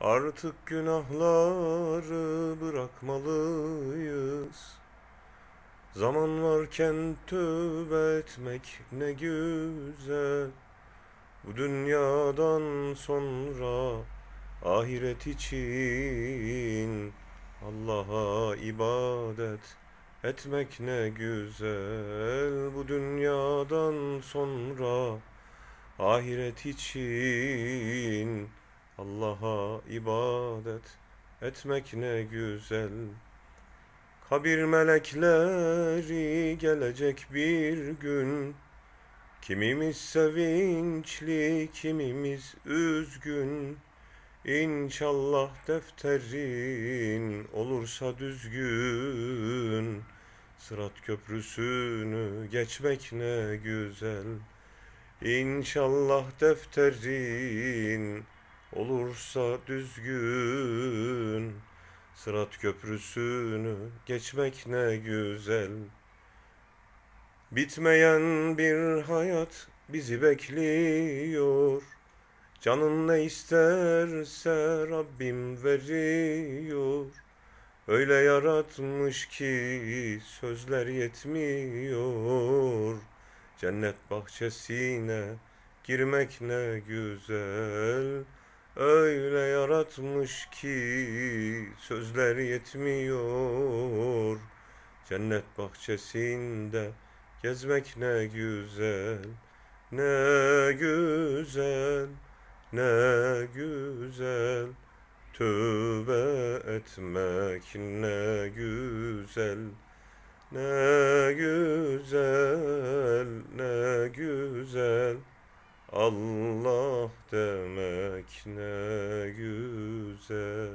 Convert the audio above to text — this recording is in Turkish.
Artık günahları bırakmalıyız. Zaman varken tövbe etmek ne güzel. Bu dünyadan sonra ahiret için Allah'a ibadet etmek ne güzel. Bu dünyadan sonra ahiret için Allah'a ibadet etmek ne güzel. Kabir melekleri gelecek bir gün. Kimimiz sevinçli, kimimiz üzgün. İnşallah defterin olursa düzgün. Sırat köprüsünü geçmek ne güzel. İnşallah defterin olursa düzgün. Sırat köprüsünü geçmek ne güzel. Bitmeyen bir hayat bizi bekliyor. Canın ne isterse Rabbim veriyor. Öyle yaratmış ki sözler yetmiyor. Cennet bahçesine girmek ne güzel. Öyle yaratmış ki sözler yetmiyor. Cennet bahçesinde gezmek ne güzel. Ne güzel, ne güzel. Tövbe etmek ne güzel. Ne güzel, ne güzel. Allah demek ne güzel.